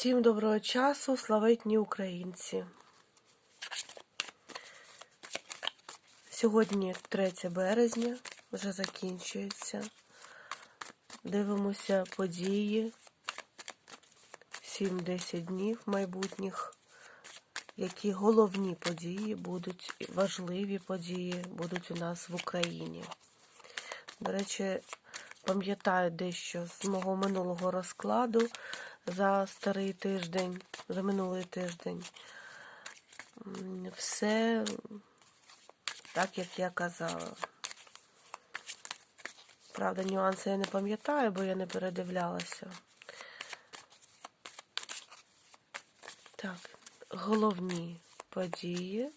Всім доброго часу, славетні українці. Сьогодні 3 березня, вже закінчується. Дивимося події 7-10 днів майбутніх, які головні події будуть, важливі події будуть у нас в Україні. До речі, пам'ятаю дещо з мого минулого розкладу за старий тиждень, за минулий тиждень. Все так, як я казала. Правда, нюанси я не пам'ятаю, бо я не передивлялася. Так, головні події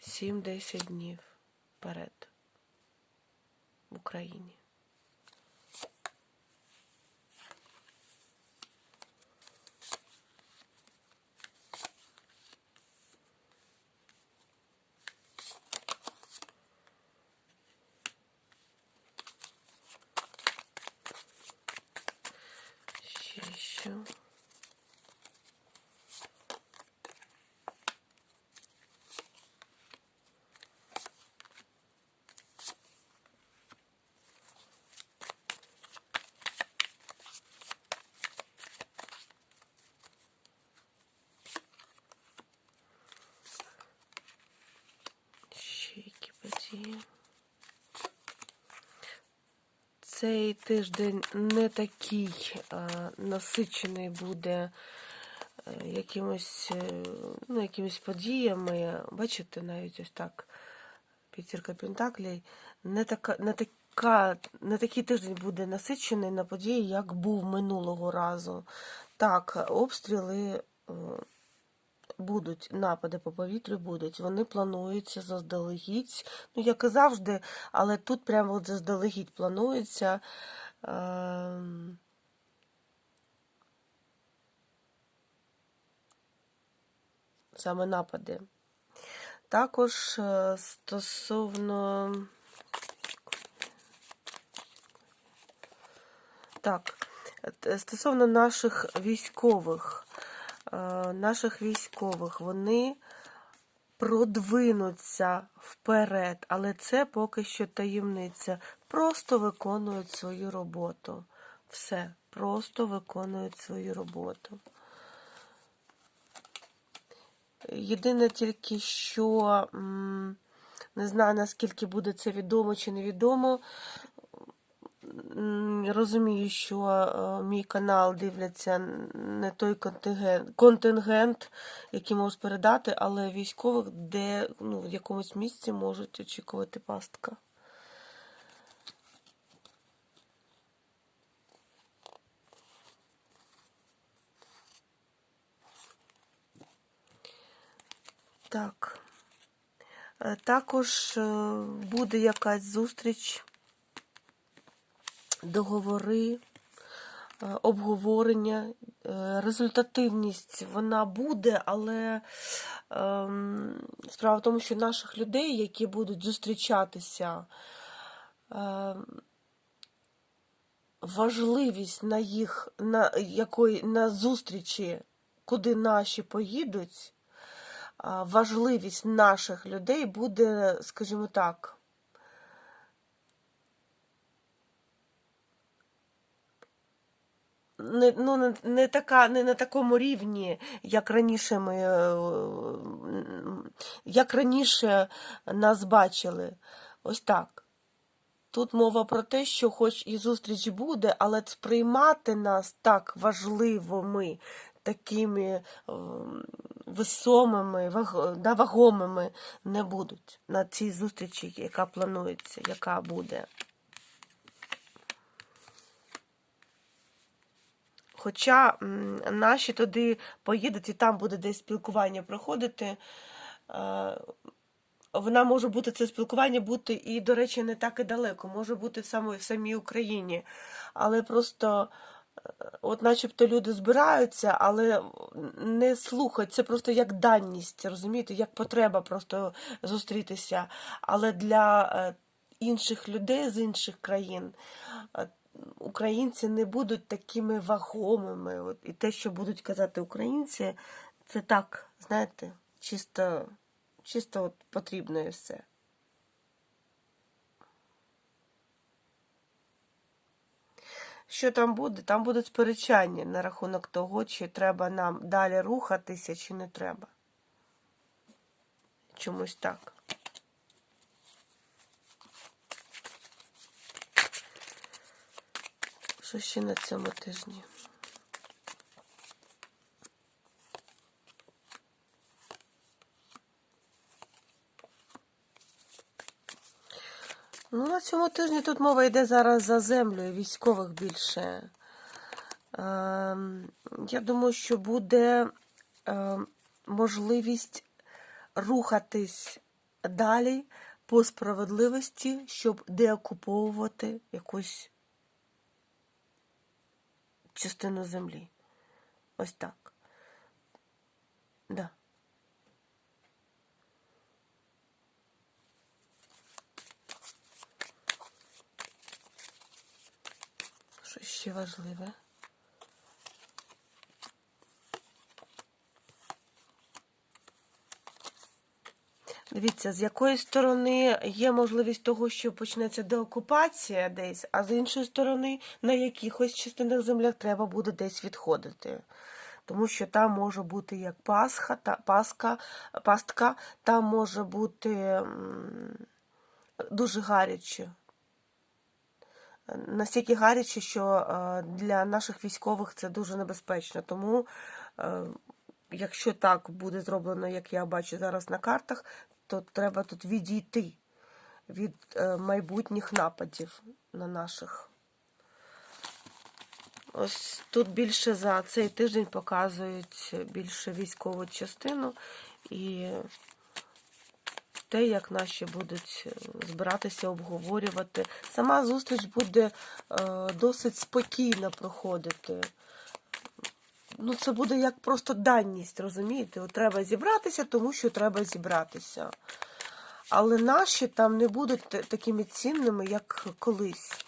7-10 днів вперед в Україні. Ще що. Ще які події. Цей тиждень не такий а, насичений буде е, якимось, е, ну, якимись подіями. Бачите, навіть ось так, п'ятірка Пентаклей. Не, така, не, така, не такий тиждень буде насичений на події, як був минулого разу. Так, обстріли. Будуть напади по повітрю, будуть. Вони плануються заздалегідь. Ну, як і завжди, але тут прямо от заздалегідь планується. Ем, Саме напади. Також е, стосовно. Так, е, стосовно наших військових. Е, наших військових, вони продвинуться вперед, але це поки що таємниця. Просто виконують свою роботу. Все, просто виконують свою роботу. Єдине тільки, що не знаю, наскільки буде це відомо чи невідомо. Розумію, що е, мій канал дивляться не той контингент, контингент, який можуть передати, але військових, де ну, в якомусь місці можуть очікувати пастка. Так. Е, Також е, буде якась зустріч договори, е, обговорення, е, результативність вона буде, але ем, справа в тому, що наших людей, які будуть зустрічатися, ем, важливість на їх на якої на зустрічі, куди наші поїдуть, важливість наших людей буде, скажімо так. Не, ну, не, така, не на такому рівні, як раніше ми, е, як раніше нас бачили. Ось так. Тут мова про те, що хоч і зустріч буде, але сприймати нас так важливими, такими ем, весомими, вагомими не будуть на цій зустрічі, яка планується, яка буде. Хоча наші туди поїдуть і там буде десь спілкування проходити. е, Вона може бути це спілкування бути і, до речі, не так і далеко, може бути в самій, в самій Україні. Але просто, е, от начебто люди збираються, але не слухають. Це просто як данність, розумієте, як потреба просто зустрітися. Але для е, інших людей з інших країн українці не будуть такими вагомими. От, і те, що будуть казати українці, це так, знаєте, чисто, чисто от потрібно і все. Що там буде? Там будуть сперечання на рахунок того, чи треба нам далі рухатися, чи не треба. Чомусь так. Що ще на цьому тижні? Ну, на цьому тижні тут мова йде зараз за землю, військових більше. Ем, я думаю, що буде ем, можливість рухатись далі по справедливості, щоб деокуповувати якусь частину землі. Ось так. Да. Що ще важливе? Дивіться, з якої сторони є можливість того, що почнеться деокупація десь, а з іншої сторони, на якихось частинах землях треба буде десь відходити. Тому що там може бути як пасха, та, паска, пастка, там може бути дуже гаряче. Настільки гаряче, що е, для наших військових це дуже небезпечно. Тому, е, якщо так буде зроблено, як я бачу зараз на картах, то треба тут відійти від е, майбутніх нападів на наших. Ось тут більше за цей тиждень показують більше військову частину і те, як наші будуть збиратися, обговорювати. Сама зустріч буде е, досить спокійно проходити. Ну, це буде як просто даність, розумієте? От треба зібратися, тому що треба зібратися. Але наші там не будуть такими цінними, як колись.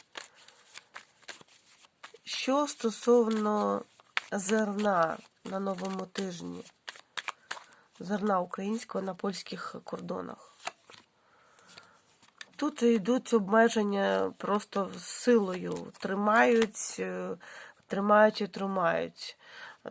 Що стосовно зерна на новому тижні, зерна українського на польських кордонах. Тут йдуть обмеження просто силою. Тримають, е, тримають і тримають.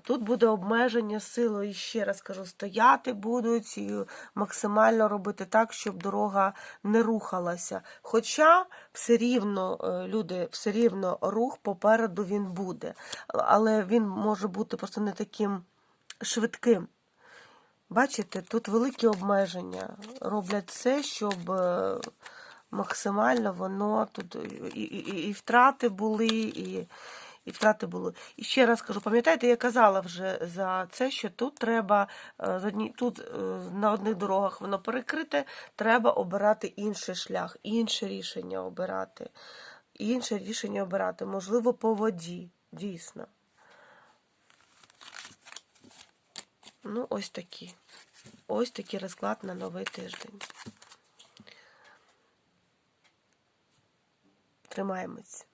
Тут буде обмеження силою, і ще раз кажу, стояти будуть і максимально робити так, щоб дорога не рухалася. Хоча все рівно, е, люди, все рівно рух попереду він буде. Але він може бути просто не таким швидким. Бачите, тут великі обмеження. Роблять все, щоб е, максимально воно тут і, і- і втрати були, і, і втрати були. І ще раз кажу, пам'ятаєте, я казала вже за це, що тут треба е, тут е, на одних дорогах воно перекрите, треба обирати інший шлях, інше рішення обирати. Інше рішення обирати, можливо, по воді, дійсно. Ну, ось такі. Ось такий розклад на новий тиждень. Тримаємось.